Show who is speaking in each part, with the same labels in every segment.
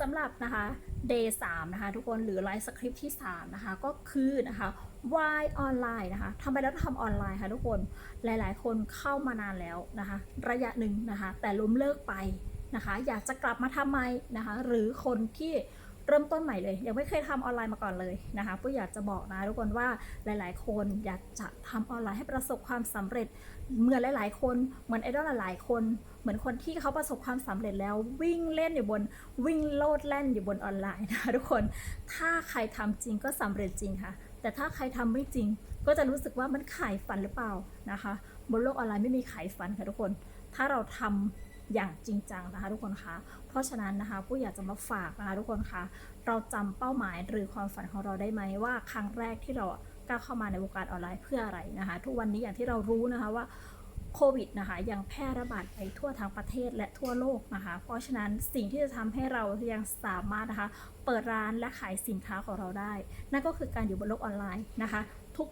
Speaker 1: สำหรับนะคะ day 3นะคะทุกคนหรือไลฟ์สคริปต์ที่ 3 นะคะ ก็คือนะคะ why ออนไลน์นะคะทำไมเราต้องทำออนไลน์คะทุกคนหลาย ๆ คนเข้ามานานแล้วนะคะ ระยะหนึ่งนะคะ แต่ล้มเลิกไปนะคะ อยากจะกลับมาทำไมนะคะ หรือคนที่ เริ่มต้นใหม่เลย ยังไม่เคยทำออนไลน์มาก่อนเลยนะคะปุ้ยอยากจะบอกนะทุกคนว่าหลาย ๆ คนอยากจะทำออนไลน์ให้ประสบความสำเร็จ เหมือนหลาย ๆ คนเหมือนไอดอลหลายๆ คน เหมือนคนที่เขาประสบความสำเร็จแล้ววิ่งเล่นอยู่บนวิ่งโลดแล่นอยู่บนออนไลน์นะคะทุกคน ถ้าใครทำจริงก็สำเร็จจริงค่ะ แต่ถ้าใครทำไม่จริง ก็จะรู้สึกว่ามันขายฝันหรือเปล่านะคะ บนโลกออนไลน์ไม่มีขายฝันค่ะทุกคน ถ้าเราทำ อย่างจริงจังนะคะทุกคนคะเพราะฉะนั้นนะคะผู้อยากจะมาฝากนะคะทุกคนคะเราจำเป้าหมายหรือความฝันของเราได้ไหมว่า ครั้งแรกที่เราก้าวเข้ามาในวงการออนไลน์เพื่ออะไรนะคะ ทุกวันนี้อย่างที่เรารู้นะคะว่าโควิดนะคะยังแพร่ระบาดไปทั่วทั้งประเทศและทั่วโลกนะคะ เพราะฉะนั้นสิ่งที่จะทำให้เรายังสามารถนะคะเปิดร้านและขายสินค้าของเราได้ นั่นก็คือการอยู่บนโลกออนไลน์นะคะ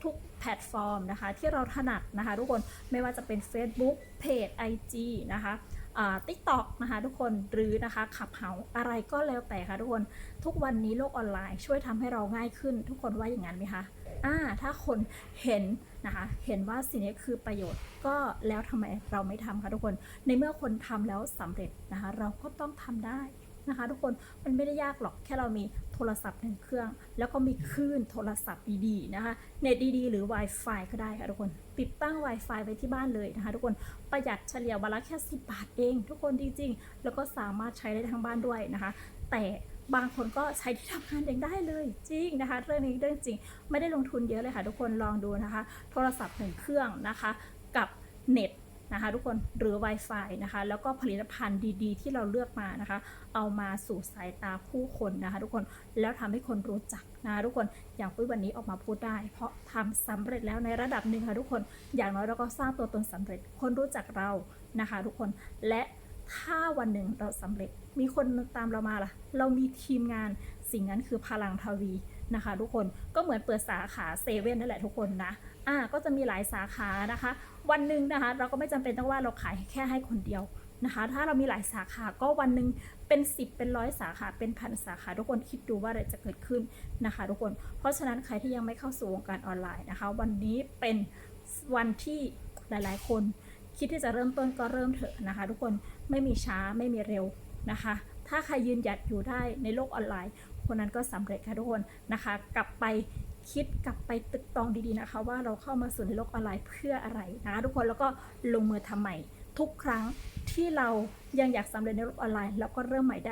Speaker 1: ทุกๆแพลตฟอร์มนะคะ ที่เราถนัดนะคะ ทุกคนไม่ว่าจะเป็น Facebook เพจ IG นะคะ ติ๊กต็อกนะคะทุกคนหรือนะคะขับเฮาอะไรก็แล้วแต่ค่ะทุกคนทุกวันนี้โลกออนไลน์ช่วยทำให้เราง่ายขึ้น ทุกคนว่าอย่างนั้นไหมคะอ่าถ้าคนเห็นนะคะเห็นว่าสิ่งนี้คือประโยชน์ก็แล้วทำไมเราไม่ทำคะทุกคน ในเมื่อคนทำแล้วสำเร็จนะคะเราก็ต้องทำได้ นะคะ ทุกคนมันไม่ได้ยากหรอกแค่เรามีโทรศัพท์หนึ่งเครื่อง แล้วก็มีคลื่นโทรศัพท์ดีๆนะคะเน็ตดีๆ หรือ Wi-Fi ก็ได้ค่ะทุกคน ติดตั้ง Wi-Fi ไว้ที่บ้านเลยนะคะ ทุกคนประหยัดเฉลี่ยวันละแค่10บาทเอง ทุกคนจริงๆ แล้วก็สามารถใช้ได้ทั้งบ้านด้วยนะคะ แต่บางคนก็ใช้ที่ทำงานเองได้เลยจริงนะคะ เรื่องนี้เรื่องจริงไม่ได้ลงทุนเยอะเลยค่ะ ทุกคนลองดูนะคะ โทรศัพท์หนึ่งเครื่องนะคะ กับเน็ต นะคะทุกคนหรือ Wi-Fi นะคะ แล้วก็ผลิตภัณฑ์ดีๆ ที่เราเลือกมานะคะ เอามาสู่สายตาผู้คนนะคะ ทุกคนแล้วทำให้คนรู้จักนะะทุกคนอย่างปุ้ยวันนี้ออกมาพูดได้ เพราะทำสำเร็จแล้วในระดับหนึ่งค่ะทุกคนอย่างน้อยเราก็สร้างตัวตนสำเร็จ คนรู้จักเรานะคะ ทุกคนและถ้าวันหนึ่งเราสำเร็จมีคนตามเรามาล่ะ เรามีทีมงานสิ่งนั้นคือพลังทวี นะคะ ทุกคนก็เหมือนเปิดสาขาเซเว่นนั่นแหละทุกคนนะอ่าก็จะมีหลายสาขานะคะ วันหนึ่งนะคะ เราก็ไม่จำเป็นต้องว่าเราขายแค่ให้คนเดียวนะคะ ถ้าเรามีหลายสาขาก็วันหนึ่งเป็น 10 เป็นร้อยสาขาเป็นพันสาขา ทุกคนคิดดูว่าอะไรจะเกิดขึ้นนะคะ ทุกคน เพราะฉะนั้นใครที่ยังไม่เข้าสู่วงการออนไลน์นะคะ วันนี้เป็นวันที่หลาย ๆ คน คิดที่จะเริ่มต้นก็เริ่มเถอะนะคะ ทุกคนไม่มีช้าไม่มีเร็วนะคะ ถ้าใครยืนหยัดอยู่ได้ในโลกออนไลน์ คนนั้นก็สำเร็จค่ะทุกคนนะคะ กลับไปคิดกลับไปตึกตองดีๆนะคะ ว่าเราเข้ามาสู่ในโลกออนไลน์เพื่ออะไรนะคะทุกคนแล้วก็ลงมือทำใหม่ทุกครั้งที่เรายังอยากสำเร็จในโลกออนไลน์ แล้วก็เริ่มใหม่ได้